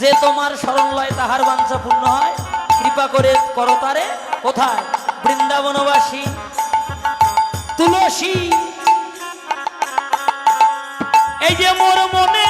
যে তোমার তাহার হয় কৃপা করে করতারে কোথায়? বৃন্দাবনবাসী। তুলসী এই যে মোর মনে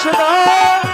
আসবা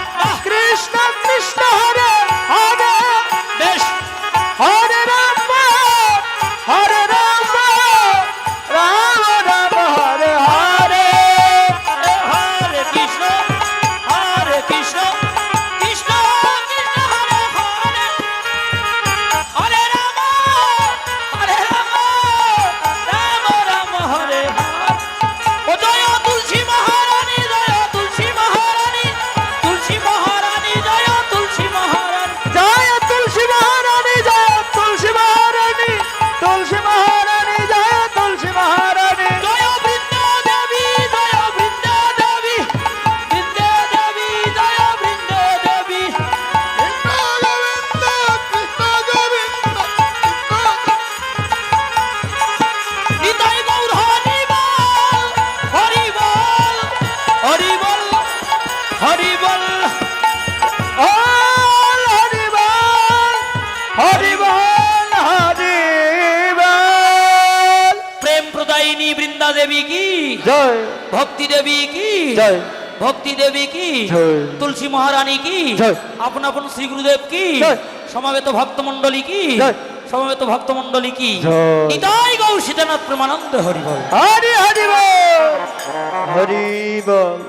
জয়। ভক্তি দেবী কি? জয়। ভক্তি দেবী কি? তুলসী মহারানী কি? আপন আপন শ্রী গুরুদেব কি? সমাবেত ভক্তমন্ডলী কি? সমবেত ভক্তমন্ডলী কি? নিতাই গৌ সীতানাথ প্রেমানন্দ হরি হরি হরি হরি বল।